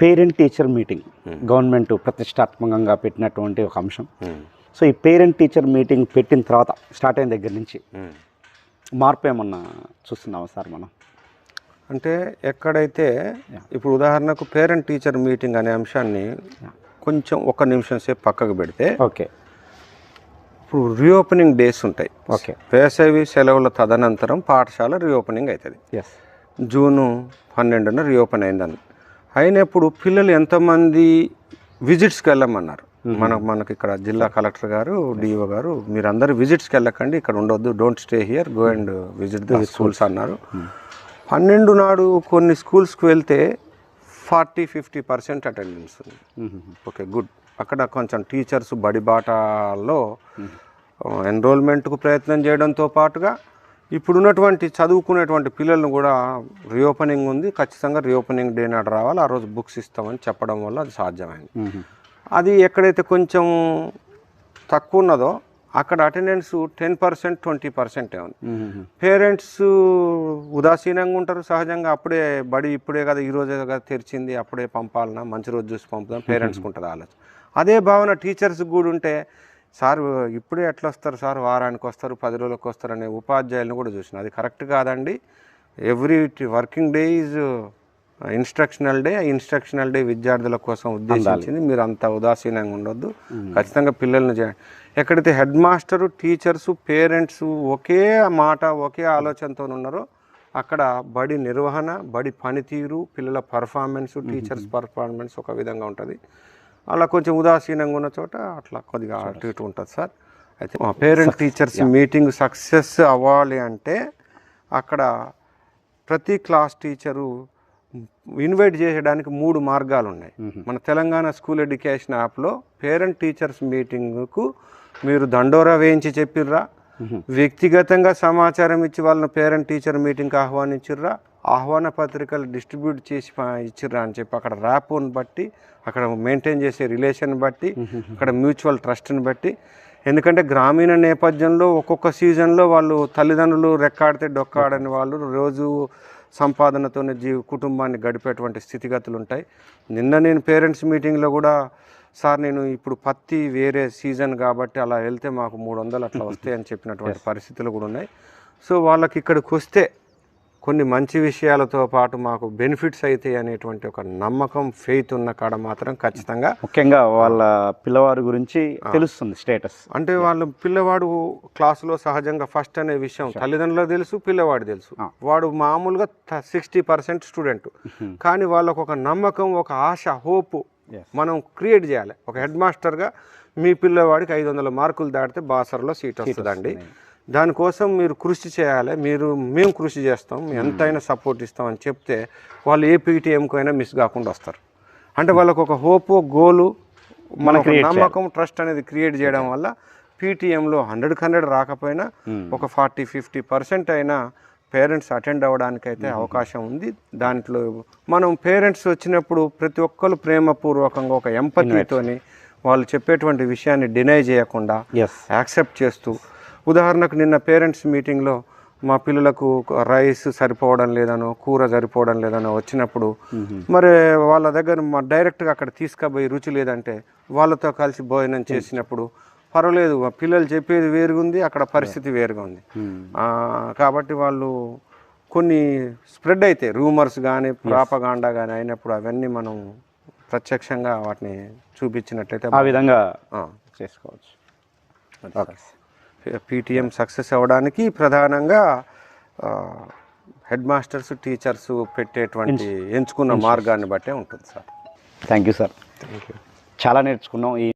Parent teacher meeting government ప్రతిష్టాత్మకంగా పెట్టినటువంటి ఒక అంశం. సో ఈ పేరెంట్ టీచర్ మీటింగ్ పెట్టిన తర్వాత స్టార్ట్ అయిన దగ్గర నుంచి మార్పు ఏమన్నా చూస్తున్నావా సార్ మనం? అంటే ఎక్కడైతే ఇప్పుడు ఉదాహరణకు పేరెంట్ టీచర్ మీటింగ్ అనే అంశాన్ని కొంచెం ఒక నిమిషం సేపు పక్కకు పెడితే ఓకే. ఇప్పుడు రీఓపెనింగ్ డేస్ ఉంటాయి. ఓకే. వేసవి సెలవుల తదనంతరం పాఠశాల రీఓపెనింగ్ అవుతుంది. ఎస్ జూను పన్నెండున రీఓపెన్ అయిందని. అయినప్పుడు పిల్లలు ఎంతమంది విజిట్స్కి వెళ్ళమన్నారు? మన మనకి ఇక్కడ జిల్లా కలెక్టర్ గారు డిఓ గారు మీరందరూ విజిట్స్కి వెళ్ళకండి ఇక్కడ ఉండొద్దు don't stay here go and visit the schools అన్నారు. పన్నెండు నాడు కొన్ని స్కూల్స్కి వెళ్తే ఫార్టీ ఫిఫ్టీ పర్సెంట్ అటెండెన్స్ ఉంది. Okay good. అక్కడ కొంచెం టీచర్స్ బడిబాటలో ఎన్రోల్మెంట్కు ప్రయత్నం చేయడంతో పాటుగా ఇప్పుడున్నటువంటి చదువుకునేటువంటి పిల్లలను కూడా రీఓపెనింగ్ ఉంది. ఖచ్చితంగా రీఓపెనింగ్ డే నాడు రావాలి. ఆ రోజు బుక్స్ ఇస్తామని చెప్పడం వల్ల అది సాధ్యమైంది. అది ఎక్కడైతే కొంచెం తక్కువ ఉన్నదో అక్కడ అటెండెన్స్ టెన్ పర్సెంట్ ట్వంటీ పర్సెంటే ఉంది. పేరెంట్స్ ఉదాసీనంగా ఉంటారు సహజంగా. అప్పుడే బడి ఇప్పుడే కదా ఈ రోజే కదా తెరిచింది. అప్పుడే పంపాలన్నా మంచి రోజు చూసి పంపుదాం. పేరెంట్స్కి ఉంటుంది ఆలోచన. అదే భావన టీచర్స్కి కూడా ఉంటే సార్ ఇప్పుడే ఎట్లా వస్తారు సార్? వారానికి వస్తారు పది రోజులకు వస్తారు అనే ఉపాధ్యాయులను కూడా చూసిన. అది కరెక్ట్ కాదండి. Every working day is instructional day instructional day విద్యార్థుల కోసం ఉద్దేశించింది. మీరు అంత ఉదాసీనంగా ఉండొద్దు. ఖచ్చితంగా పిల్లల్ని చేయండి ఎక్కడైతే హెడ్ మాస్టరు టీచర్స్ పేరెంట్స్ ఒకే మాట ఒకే ఆలోచనతో ఉన్నారో అక్కడ బడి నిర్వహణ బడి పనితీరు పిల్లల పర్ఫార్మెన్స్ టీచర్స్ పర్ఫార్మెన్స్ ఒక విధంగా ఉంటుంది. అలా కొంచెం ఉదాసీనంగా ఉన్న చోట అట్లా కొద్దిగా అటు ఇటు ఉంటుంది సార్. అయితే మా పేరెంట్ టీచర్స్ మీటింగ్ సక్సెస్ అవ్వాలి అంటే అక్కడ ప్రతి క్లాస్ టీచరు ఇన్వైట్ చేయడానికి మూడు మార్గాలు ఉన్నాయి మన తెలంగాణ స్కూల్ ఎడ్యుకేషన్ యాప్లో పేరెంట్ టీచర్స్ మీటింగ్కు మీరు దండోరా వేయించి చెప్పిర్రా. వ్యక్తిగతంగా సమాచారం ఇచ్చి వాళ్ళని పేరెంట్ టీచర్ మీటింగ్కి ఆహ్వానించిర్రా. ఆహ్వాన పత్రికలు డిస్ట్రిబ్యూట్ చేసి ఇచ్చిర్రా అని చెప్పి అక్కడ ర్యాప్ని బట్టి అక్కడ మెయింటైన్ చేసే రిలేషన్ బట్టి అక్కడ మ్యూచువల్ ట్రస్ట్ని బట్టి. ఎందుకంటే గ్రామీణ నేపథ్యంలో ఒక్కొక్క సీజన్లో వాళ్ళు తల్లిదండ్రులు రెక్కాడితే డొక్కాడని వాళ్ళు రోజు సంపాదనతోనే జీ కుటుంబాన్ని గడిపేటువంటి స్థితిగతులు ఉంటాయి నిన్న నేను పేరెంట్స్ మీటింగ్లో కూడా సార్ నేను ఇప్పుడు పత్తి వేరే సీజన్ కాబట్టి అలా వెళ్తే మాకు మూడు వందలు అట్లా వస్తాయి అని చెప్పినటువంటి పరిస్థితులు కూడా ఉన్నాయి. సో వాళ్ళకి ఇక్కడికి వస్తే కొన్ని మంచి విషయాలతో పాటు మాకు బెనిఫిట్స్ అవుతాయి అనేటువంటి ఒక నమ్మకం ఫెయిత్ ఉన్న కాడ మాత్రం ఖచ్చితంగా ముఖ్యంగా వాళ్ళ పిల్లవారి గురించి తెలుస్తుంది స్టేటస్ అంటే వాళ్ళ పిల్లవాడు క్లాసులో సహజంగా ఫస్ట్ అనే విషయం తల్లిదండ్రులకు తెలుసు పిల్లవాడు తెలుసు. వాడు మామూలుగా సిక్స్టీ పర్సెంట్ స్టూడెంట్ కానీ వాళ్ళకు ఒక నమ్మకం ఒక ఆశ హోప్ మనం క్రియేట్ చేయాలి. ఒక హెడ్ మాస్టర్గా మీ పిల్లవాడికి ఐదు వందల మార్కులు దాటితే బాసర్లో సీట్ వస్తుందండి. దానికోసం మీరు కృషి చేయాలి. మీరు మేము కృషి చేస్తాం. ఎంతైనా సపోర్ట్ ఇస్తాం అని చెప్తే వాళ్ళు ఏ పీటీఎంకు అయినా మిస్ కాకుండా వస్తారు. అంటే వాళ్ళకు ఒక హోప్ గోలు మన ఒక నమ్మకం ట్రస్ట్ అనేది క్రియేట్ చేయడం వల్ల పీటీఎంలో హండ్రెడ్కి హండ్రెడ్ రాకపోయినా ఒక ఫార్టీ ఫిఫ్టీ పర్సెంట్ అయినా పేరెంట్స్ అటెండ్ అవ్వడానికైతే అవకాశం ఉంది. దాంట్లో మనం పేరెంట్స్ వచ్చినప్పుడు ప్రతి ఒక్కరు ప్రేమపూర్వకంగా ఒక ఎంపతితోని వాళ్ళు చెప్పేటువంటి విషయాన్ని డినై చేయకుండా యాక్సెప్ట్ చేస్తూ ఉదాహరణకు నిన్న పేరెంట్స్ మీటింగ్లో మా పిల్లలకు రైస్ సరిపోవడం లేదనో కూర సరిపోవడం లేదనో వచ్చినప్పుడు మరి వాళ్ళ దగ్గర మా డైరెక్ట్గా అక్కడ తీసుకుపోయి రుచి లేదంటే వాళ్ళతో కలిసి భోజనం చేసినప్పుడు పర్వాలేదు పిల్లలు చెప్పేది వేరుగా ఉంది అక్కడ పరిస్థితి వేరుగా ఉంది కాబట్టి వాళ్ళు కొన్ని స్ప్రెడ్ అయితే రూమర్స్ కానీ ప్రాపగాండా కానీ అయినప్పుడు అవన్నీ మనం ప్రత్యక్షంగా వాటిని చూపించినట్టయితే ఆ విధంగా చేసుకోవచ్చు. ఓకే. పీటీఎం సక్సెస్ అవ్వడానికి ప్రధానంగా హెడ్ మాస్టర్స్ టీచర్స్ పెట్టేటువంటి ఎంచుకున్న మార్గాన్ని బట్టే ఉంటుంది సార్. థ్యాంక్ యూ సార్ చాలా నేర్చుకున్నాం. ఈ